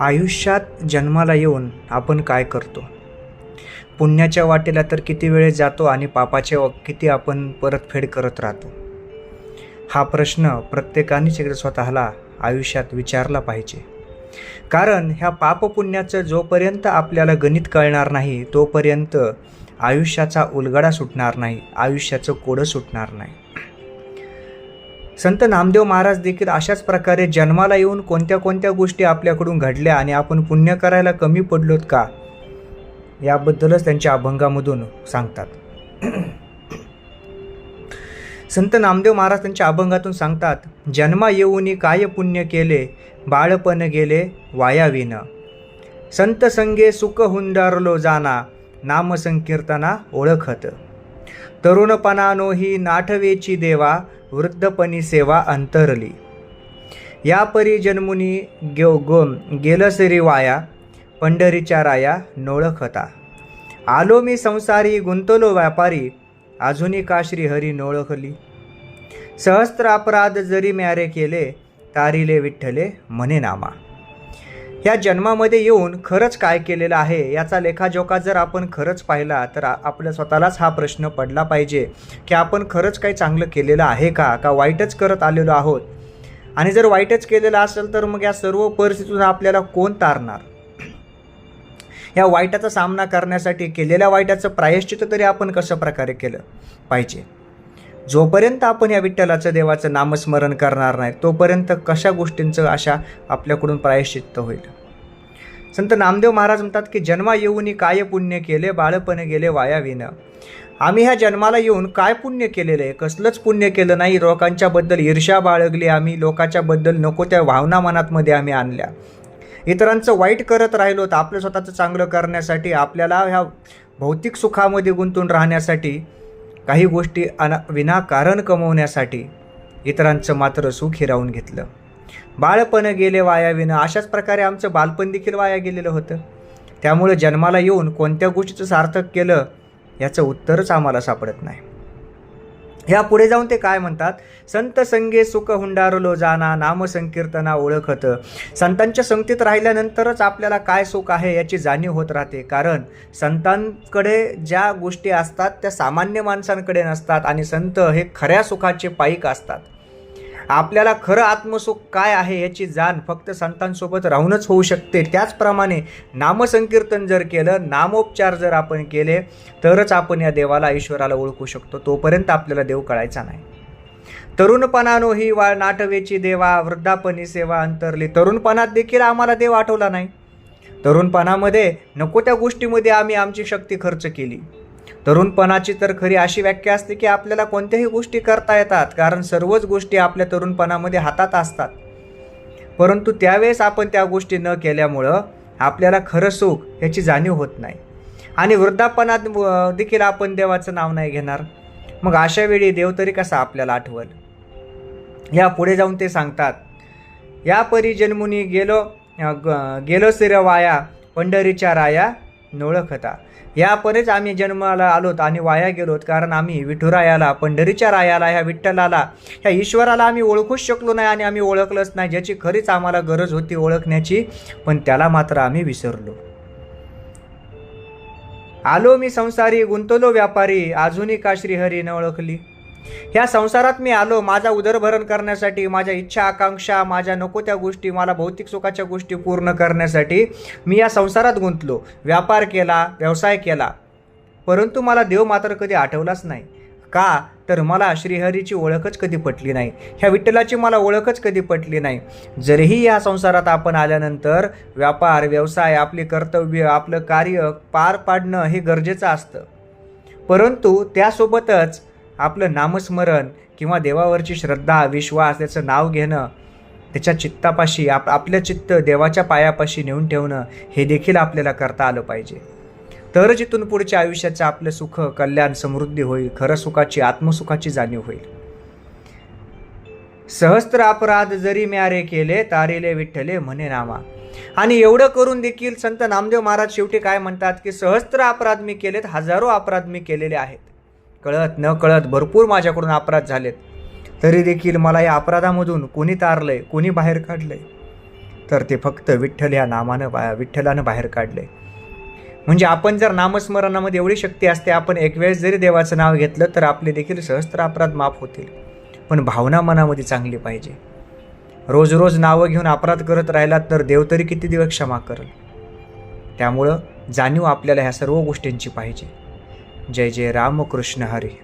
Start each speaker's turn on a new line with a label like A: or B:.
A: आयुष्यात जन्माला येऊन आपण काय करतो? पुण्याच्या वाटेला तर किती वेळ जातो आणि पापाच्या वा- किती आपण परतफेड करत राहतो? हा प्रश्न प्रत्येकानेच एकदा स्वतःला आयुष्यात विचारला पाहिजे. कारण ह्या पापपुण्याचं जोपर्यंत आपल्याला गणित कळणार नाही तोपर्यंत आयुष्याचा उलगडा सुटणार नाही आयुष्याचं कोडं सुटणार नाही. संत नामदेव महाराज देखील अशाच प्रकारे जन्माला येऊन कोणत्या कोणत्या गोष्टी आपल्याकडून घडल्या आणि आपण पुण्य करायला कमी पडलोत का? याबद्दलच त्यांच्या अभंगामधून सांगतात. संत नामदेव महाराज त्यांच्या अभंगातून सांगतात जन्मा येऊनी काय पुण्य केले? बाळपण गेले वायाविन संत संगे सुख हुंडारलो जाना नाम संकीर्तना ओळखत. तरुणपणानो ही नाठवेची देवा वृद्धपणी सेवा अंतरली. या परी जन्मुनी गो गो गेलसरी वाया पंढरीच्या राया नोळखता आलो मी संसारी गुंतलो व्यापारी अजूनही का श्रीहरी नोळखली? सहस्त्र अपराध जरी म्यारे केले तारिले विठ्ठले म्हणे नामा. या जन्मामध्ये येऊन खरंच काय केलेलं आहे याचा लेखाजोखा जर आपण खरंच पाहिला तर आपल्या स्वतःलाच हा प्रश्न पडला पाहिजे की आपण खरंच काही चांगलं केलेलं आहे का का वाईटच करत आलेलो आहोत? आणि जर वाईटच केलेलं असेल तर मग या सर्व परिस्थितीतून आपल्याला कोण तारणार? या वाईटाचा सामना करण्यासाठी केलेल्या वाईटाचं प्रायश्चित तरी आपण कशा प्रकारे केलं पाहिजे? जोपर्यंत आपण या विठ्ठलाचं देवाचं नामस्मरण करणार नाही तोपर्यंत कशा गोष्टींचं अशा आपल्याकडून प्रायश्चित्त होईल? संत नामदेव महाराज म्हणतात की जन्मा येऊन काय पुण्य केले बाळपण गेले वाया विनं आम्ही ह्या जन्माला येऊन काय पुण्य केलेलं? आहे कसलंच पुण्य केलं नाही. लोकांच्याबद्दल ईर्ष्या बाळगली आम्ही. लोकांच्याबद्दल नको त्या भावना मनातमध्ये आम्ही आणल्या. इतरांचं वाईट करत राहिलो तर आपलं स्वतःचं चांगलं करण्यासाठी आपल्याला ह्या भौतिक सुखामध्ये गुंतून राहण्यासाठी काही गोष्टी अना विनाकारण कमवण्यासाठी इतरांचं मात्र सुख हिरावून घेतलं. बाळपण गेले वाया विना अशाच प्रकारे आमचं बालपण देखील वाया गेलेलं होतं. त्यामुळे जन्माला येऊन कोणत्या गोष्टीचं सार्थक केलं याचं उत्तरच आम्हाला सापडत नाही. ह्या पुढे जाऊन ते काय म्हणतात? संत संगे सुख हुंडारलो जाना नामसंकीर्तना ओळखत. संतांच्या संगतीत राहिल्यानंतरच आपल्याला काय सुख आहे याची जाणीव होत राहते. कारण संतांकडे ज्या गोष्टी असतात त्या सामान्य माणसांकडे नसतात आणि संत हे खऱ्या सुखाचे पाईक असतात. आपल्याला खरं आत्मसुख काय आहे याची जाण फक्त संतांसोबत राहूनच होऊ शकते. त्याचप्रमाणे नामसंकीर्तन जर केलं नामोपचार जर आपण केले तरच आपण या देवाला ईश्वराला ओळखू शकतो. तोपर्यंत आपल्याला देव कळायचा नाही. तरुणपणानो ही वा नाटवेची देवा वृद्धापणी सेवा अंतरली. तरुणपणात देखील आम्हाला देव आठवला नाही. तरुणपणामध्ये नको त्या गोष्टीमध्ये आम्ही आमची शक्ती खर्च केली. तरुणपणाची तर खरी अशी व्याख्या असते की आपल्याला कोणत्याही गोष्टी करता येतात कारण सर्वच गोष्टी आपल्या तरुणपणामध्ये हातात असतात. परंतु त्यावेळेस आपण त्या गोष्टी न केल्यामुळं आपल्याला खरं सुख याची जाणीव होत नाही. आणि वृद्धापणात देखील आपण देवाचं नाव नाही घेणार. मग अशा वेळी देव तरी कसा आपल्याला आठवल? या पुढे जाऊन ते सांगतात. या परी जन्मुनी गेलो ग- गेलो सिर वाया पंढरीच्या राया नोळखता यापरेच आम्ही जन्माला आलोत आणि वाया गेलोत कारण आम्ही विठुरायाला पंढरीच्या रायाला ह्या विठ्ठलाला ह्या ईश्वराला आम्ही ओळखूच शकलो नाही आणि आम्ही ओळखलंच नाही ज्याची खरीच आम्हाला गरज होती ओळखण्याची पण त्याला मात्र आम्ही विसरलो. आलो मी संसारी गुंतलो व्यापारी अजूनही का श्रीहरी न ओळखली. ह्या संसारात मी आलो माझा उदरभरण करण्यासाठी माझ्या इच्छा आकांक्षा माझ्या नको त्या गोष्टी मला भौतिक सुखाच्या गोष्टी पूर्ण करण्यासाठी मी या संसारात गुंतलो. व्यापार केला व्यवसाय केला. परंतु मला देव मात्र कधी आठवलाच नाही. का? तर मला श्रीहरीची ओळखच कधी पटली नाही. ह्या विठ्ठलाची मला ओळखच कधी पटली नाही. जरीही या संसारात आपण आल्यानंतर व्यापार व्यवसाय आपले कर्तव्य आपलं कार्य पार पाडणं हे गरजेचं असतं. परंतु त्यासोबतच आपलं नामस्मरण किंवा देवावरची श्रद्धा विश्वास त्याचं नाव घेणं त्याच्या चित्तापाशी आप आपलं चित्त देवाच्या पायापाशी नेऊन ठेवणं हे देखील आपल्याला करता आलं पाहिजे. तरच इथून पुढच्या आयुष्याचं आपलं सुख कल्याण समृद्धी होईल. खरं सुखाची आत्मसुखाची जाणीव होईल. सहस्त्र अपराध जरी म्यारे केले तारिले विठ्ठले म्हणे नामा. आणि एवढं करून देखील संत नामदेव महाराज शेवटी काय म्हणतात की सहस्त्र अपराध मी केलेत हजारो अपराध मी केलेले आहेत. कळत न कळत भरपूर माझ्याकडून अपराध झालेत. तरी देखील मला या अपराधामधून कोणी तारलंय कोणी बाहेर काढलंय? तर ते फक्त विठ्ठल या नामानं बा विठ्ठलानं बाहेर काढले म्हणजे आपण जर नामस्मरणामध्ये एवढी शक्ती असते आपण एक वेळेस जरी देवाचं नाव घेतलं तर आपले देखील सहस्त्र अपराध माफ होतील. पण भावना मनामध्ये चांगली पाहिजे. रोज रोज नावं घेऊन अपराध करत राहिलात तर देव तरी किती दिवस क्षमा करेल? त्यामुळं जाणीव आपल्याला ह्या सर्व गोष्टींची पाहिजे. जय जय रामकृष्ण हरी.